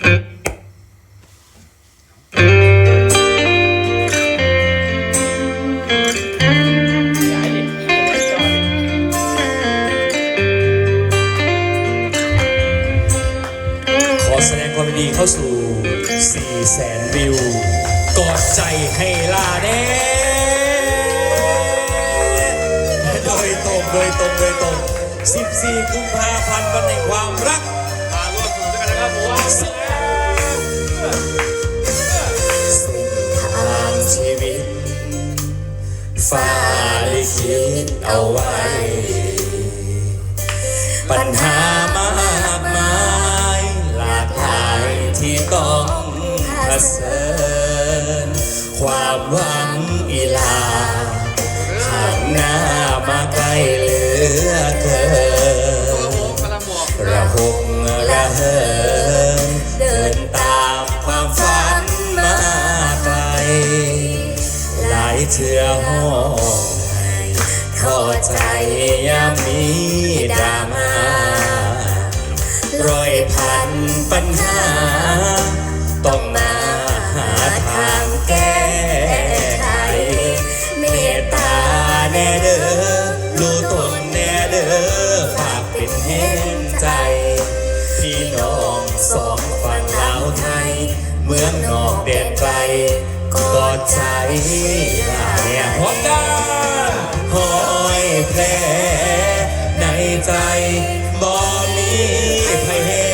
ขอแสดงความยินดีเข้าสู่ 4 แสนวิว กอดใจให้ลาเด้โดยตรงโดยตรงโดยตรง 14 กุมภาพันธ์วันแห่งความรัก เอาไว้ ปัญหามากมายหลากหลายที่ต้องเผชิญความหวังอีลาห่างหน้ามาไกล้เหลือเกินกระหงระเหินเดินตามความฝันมาไกลหลายเทือห้อง ให้ท้อใจยามมีดราม่าร้อยพันปัญหา ต้องมาหาทางแก้ไขเมตตาแน่เด้อรู้ตนแน่เด้อฝากเป็นเห็นใจ พี่น้องสองฝั่งลาวไทย เมืองนอกแดนไกลกอดใจลาเนี่ยพร้อมกัน แผลในใจบ่มีใครเห็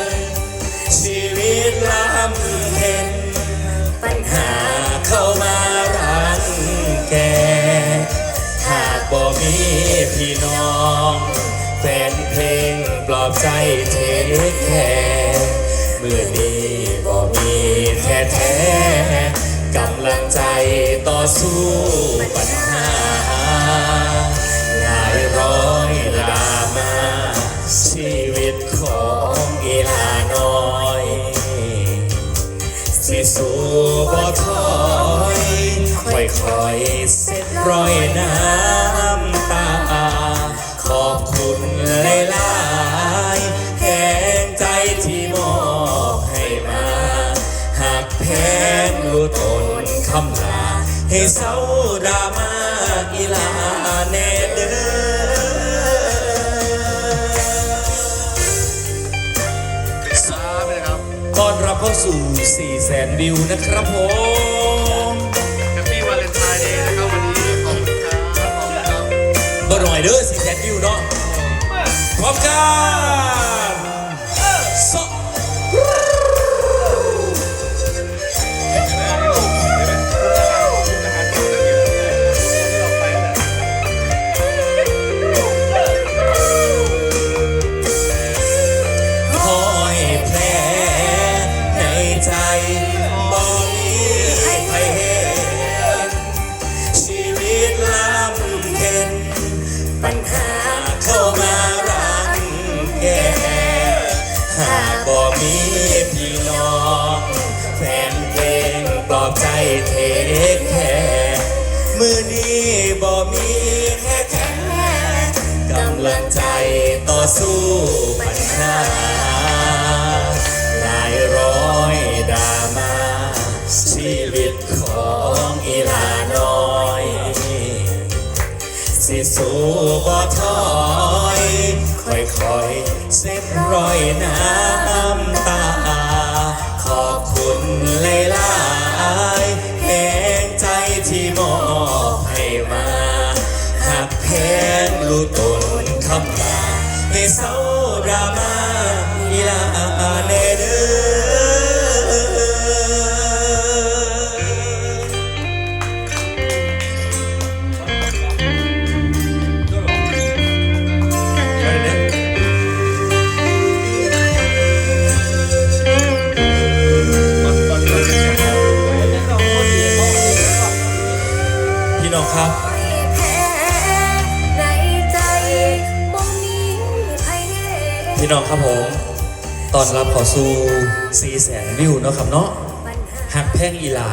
นชีวิตลำเค็น ปัญหาเข้ามารังแก หากบ่มีพี่น้อง แฟนเพลงปลอบใจเทแค่เมื่อนี้บ่มีแท้แท้ๆกำลังใจต่อสู้ปัญหา สิสู้บ่ถอยค่อยค่อยๆเส็จรอยน้ำตา ขอบคุณหลายๆแห่งใจที่มอบให้มา หากแพ้รู้ตนคำลาให้เศร้าดรามาอีลาแน่เด้อ เข้าสู่ 4 แสนวิวนะครับผมแฮปปี้วาเลนไทน์เดย์นะครับวันนี้ขอบคุณครับขอบคุณครับบ่หน่อยเด้อ 4 แสนวิวเนาะพร้อมกันากบ่มีพี่น้องแฟนเพลงปลอบใจเทแค่มือนี้บ่มีแค่แค่กำลังใจต่อสู้ปัญหาหลายร้อยดรามาชีวิตของอีลาน้อย สิสู้บ่ถอยค่อยๆ เส้นรอยน้ำตา ขอบคุณเลยลายแหงใจที่มอบให้มาหากแพงรู้ตนคำลาให้เศร้าดราม่าอีลาเน ครับแพ้ในใจบ่มีไผเห็นพี่น้องครับผมตอนรับเขอสู่ซีแสนวิวเนาะครับเนาะปัญหาหักแพ่งอีลา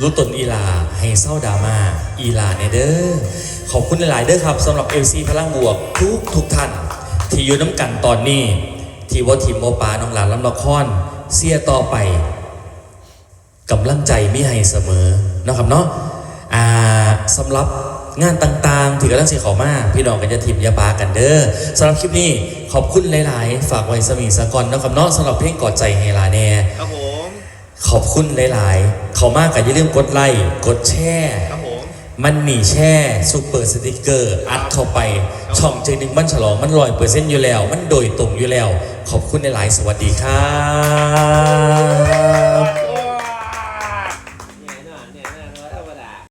รู้ตนอีลาให้เศร้าดราม่าอีลาเนเด้อขอบคุณหลายๆเด้อครับสำหรับ LC พลังบวกทุกทุกท่าน ที่อยู่น้ำกันตอนนี้ ที่ว่าทีมโมปาน้องหลานลำละครเสียต่อไปกำลังใจมีให้เสมอเนาะครับเนาะอ่า สำหรับงานต่างๆที่กำลังเสียเขามา พี่น้องกันจะทีมอยาปากันเด้อสำหรับคลิปนี้ขอบคุณหลาย ๆ ฝากไว้สมีสกอนเนาะครับเนาะสำหรับเพลงกอดใจเฮลาแน่ครับผมขอบคุณหลาย ๆ เขามากกันอย่าลืมกดไลค์กดแชร์ครับผมมันมีแช่ซูเปอร์สติกเกอร์ อัดเข้าไป ช่องเจนึงมันฉลองมันลอยเปอร์เซ็นต์อยู่แล้ว มันโดยตรงอยู่แล้ว ขอบคุณในหลาย ๆ สวัสดีครับ